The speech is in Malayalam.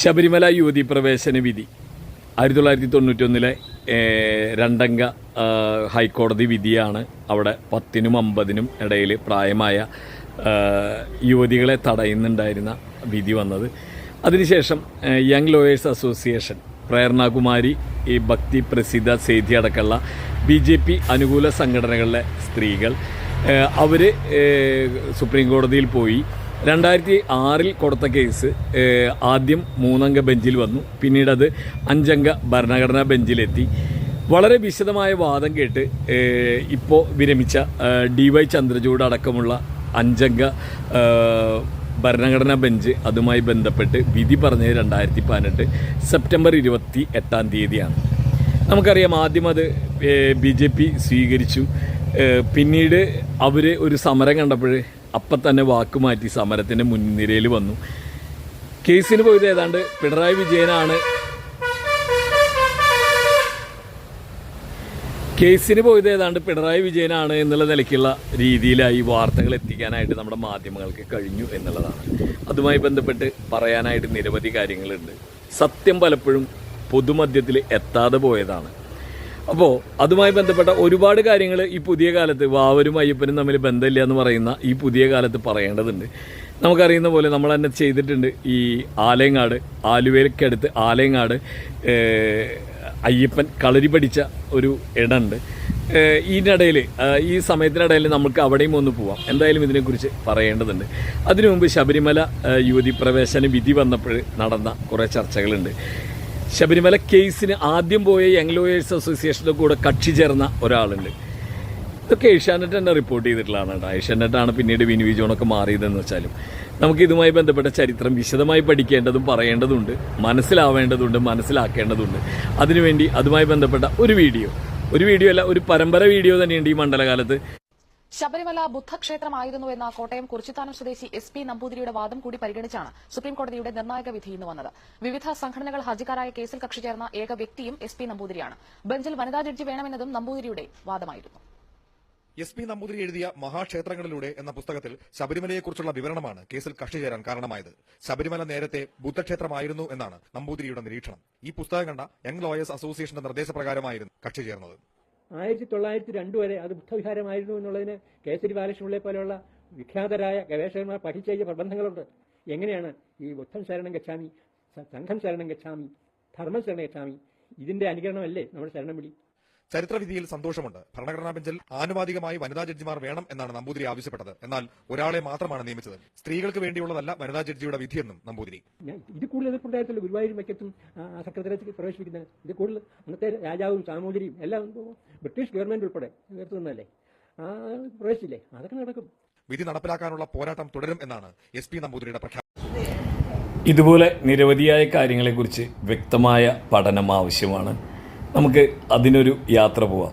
ശബരിമല യുവതി പ്രവേശന വിധി. ആയിരത്തി തൊള്ളായിരത്തി തൊണ്ണൂറ്റൊന്നിലെ രണ്ടംഗ ഹൈക്കോടതി വിധിയാണ് അവിടെ പത്തിനും അമ്പതിനും ഇടയിൽ പ്രായമായ യുവതികളെ തടയുന്നുണ്ടായിരുന്ന വിധി വന്നത്. അതിനുശേഷം യങ് ലോയേഴ്സ് അസോസിയേഷൻ പ്രേരണാകുമാരി ഈ ഭക്തി പ്രസിദ്ധ സേധി അടക്കമുള്ള ബി ജെ പി അനുകൂല സംഘടനകളിലെ സ്ത്രീകൾ അവർ സുപ്രീം കോടതിയിൽ പോയി രണ്ടായിരത്തി ആറിൽ കൊടുത്ത കേസ് ആദ്യം മൂന്നംഗ ബെഞ്ചിൽ വന്നു. പിന്നീട് അത് അഞ്ചംഗ ഭരണഘടനാ ബെഞ്ചിലെത്തി. വളരെ വിശദമായ വാദം കേട്ട് ഇപ്പോൾ വിരമിച്ച ഡി വൈ ചന്ദ്രചൂഡ് അടക്കമുള്ള അഞ്ചംഗ ഭരണഘടനാ ബെഞ്ച് അതുമായി ബന്ധപ്പെട്ട് വിധി പറഞ്ഞത് രണ്ടായിരത്തി പതിനെട്ട് സെപ്റ്റംബർ ഇരുപത്തി എട്ടാം തീയതിയാണ്. നമുക്കറിയാം ആദ്യം അത് ബി ജെ പി സ്വീകരിച്ചു. പിന്നീട് അവർ ഒരു സമരം കണ്ടപ്പോൾ അപ്പം തന്നെ വാക്ക് മാറ്റി സമരത്തിന്റെ മുൻനിരയിൽ വന്നു. കേസിന് പോയത് ഏതാണ്ട് പിണറായി വിജയനാണ്. കേസിന് പോയത് ഏതാണ്ട് പിണറായി വിജയനാണ് എന്നുള്ള നിലയ്ക്കുള്ള രീതിയിലായി വാർത്തകൾ എത്തിക്കാനായിട്ട് നമ്മുടെ മാധ്യമങ്ങൾക്ക് കഴിഞ്ഞു എന്നുള്ളതാണ്. അതുമായി ബന്ധപ്പെട്ട് പറയാനായിട്ട് നിരവധി കാര്യങ്ങളുണ്ട്. സത്യം പലപ്പോഴും പൊതുമധ്യത്തിൽ എത്താതെ പോയതാണ്. അപ്പോൾ അതുമായി ബന്ധപ്പെട്ട ഒരുപാട് കാര്യങ്ങൾ ഈ പുതിയ കാലത്ത് വാവരും അയ്യപ്പനും തമ്മിൽ ബന്ധമില്ല എന്ന് പറയുന്ന ഈ പുതിയ കാലത്ത് പറയേണ്ടതുണ്ട്. നമുക്കറിയുന്ന പോലെ നമ്മൾ തന്നെ ചെയ്തിട്ടുണ്ട് ഈ ആലയങ്ങാട് ആലുവയിലേക്കടുത്ത് ആലയങ്ങാട് അയ്യപ്പൻ കളരി പഠിച്ച ഒരു ഇടമുണ്ട് ഇതിനിടയിൽ ഈ സമയത്തിനിടയിൽ നമുക്ക് അവിടെയും ഒന്ന് പോവാം. എന്തായാലും ഇതിനെക്കുറിച്ച് പറയേണ്ടതുണ്ട്. അതിനു മുമ്പ് ശബരിമല യുവതി പ്രവേശന വിധി വന്നപ്പോൾ നടന്ന കുറേ ചർച്ചകളുണ്ട്. ശബരിമല കേസിന് ആദ്യം പോയ യങ് ലോയേഴ്സ് അസോസിയേഷന്റെ കൂടെ കക്ഷി ചേർന്ന ഒരാളുണ്ട്. ഇതൊക്കെ ഏഷ്യാനെറ്റ് തന്നെ റിപ്പോർട്ട് ചെയ്തിട്ടുള്ളതാണ് കേട്ടോ. ഏഷ്യാനെറ്റാണ് പിന്നീട് വിനു ജോണൊക്കെ മാറിയതെന്ന് വെച്ചാലും. നമുക്ക് ഇതുമായി ബന്ധപ്പെട്ട ചരിത്രം വിശദമായി പഠിക്കേണ്ടതും പറയേണ്ടതുണ്ട് മനസ്സിലാവേണ്ടതുണ്ട് മനസ്സിലാക്കേണ്ടതുണ്ട്. അതിനുവേണ്ടി അതുമായി ബന്ധപ്പെട്ട ഒരു വീഡിയോ ഒരു വീഡിയോ അല്ല ഒരു പരമ്പര വീഡിയോ തന്നെയുണ്ട് ഈ മണ്ഡലകാലത്ത്. ശബരിമല ബുദ്ധക്ഷേത്രമായിരുന്നു എന്ന കോട്ടയം കുറിച്ചിത്താനം സ്വദേശി എസ് പി നമ്പൂതിരിയുടെ വാദം കൂടി പരിഗണിച്ചാണ് സുപ്രീംകോടതിയുടെ നിർണായക വിധി ഇന്ന് വന്നത്. വിവിധ സംഘടനകൾ ഹർജിക്കാരായ കേസിൽ കക്ഷി ചേർന്ന ഏക വ്യക്തിയും എസ് പി നമ്പൂതിരിയാണ്. ബെഞ്ചിൽ വനിതാ ജഡ്ജി വേണമെന്നതും നമ്പൂതിരിയുടെ വാദമായിരുന്നു. എസ് പി നമ്പൂതിരി എഴുതിയ മഹാക്ഷേത്രങ്ങളിലൂടെ എന്ന പുസ്തകത്തിൽ ശബരിമലയെക്കുറിച്ചുള്ള വിവരണമാണ് കേസിൽ കക്ഷി ചേരാൻ കാരണമായത്. ശബരിമല നേരത്തെ ബുദ്ധക്ഷേത്രമായിരുന്നു എന്നാണ് നമ്പൂതിരിയുടെ നിരീക്ഷണം. ഈ പുസ്തകം കണ്ട യങ് ലോയേഴ്സ് അസോസിയേഷന്റെ നിർദ്ദേശപ്രകാരമായിരുന്നു കക്ഷി ചേർന്നത്. ആയിരത്തി തൊള്ളായിരത്തി രണ്ട് വരെ അത് ബുദ്ധവിഹാരമായിരുന്നു എന്നുള്ളതിന് കേസരി ബാലകൃഷ്ണപിള്ളയെ പോലെയുള്ള വിഖ്യാതരായ ഗവേഷകന്മാർ പഠിച്ച ഈ പ്രബന്ധങ്ങളുണ്ട്. എങ്ങനെയാണ് ഈ ബുദ്ധം ശരണം ഗച്ഛാമി സംഘം ശരണം ഗച്ഛാമി ധർമ്മം ശരണം ഗച്ഛാമി ഇതിന്റെ അനുകരണമല്ലേ നമ്മുടെ ശരണം വിളി ചരിത്രവിധിയിൽ സന്തോഷമുണ്ട്. ഭരണഘടനാ ബെഞ്ചിൽ ആനുപാതികമായി വനിതാ ജഡ്ജിമാർ വേണം എന്നാണ് നമ്പൂതിരി ആവശ്യപ്പെട്ടത്. എന്നാൽ ഒരാളെ മാത്രമാണ് നിയമിച്ചത്. സ്ത്രീകൾക്ക് വേണ്ടിയുള്ളതല്ല വനിതാ ജഡ്ജിയുടെ വിധിയെന്നും നമ്പൂതിരി. ഇത് കൂടുതൽ എതിർപ്പുണ്ടായിട്ടില്ല ഗുരുവായൂർ വയ്ക്കത്തും സെക്രട്ടേറിയറ്റ് പ്രവേശിപ്പിക്കുന്നത് ഇത് കൂടുതൽ അന്നത്തെ രാജാവും സാമൂതിരിയും എല്ലാം ബ്രിട്ടീഷ് ഗവൺമെന്റ് ഉൾപ്പെടെ ഉയർത്തുന്നതല്ലേ ആ പ്രവേശിച്ചില്ലേ? അതൊക്കെ നടക്കും. വിധി നടപ്പിലാക്കാനുള്ള പോരാട്ടം തുടരും എന്നാണ് എസ് പി നമ്പൂതിരിയുടെ പ്രഖ്യാപനം. ഇതുപോലെ നിരവധിയായ കാര്യങ്ങളെക്കുറിച്ച് വ്യക്തമായ പഠനം ആവശ്യമാണ്. നമുക്ക് അതിനൊരു യാത്ര പോവാം.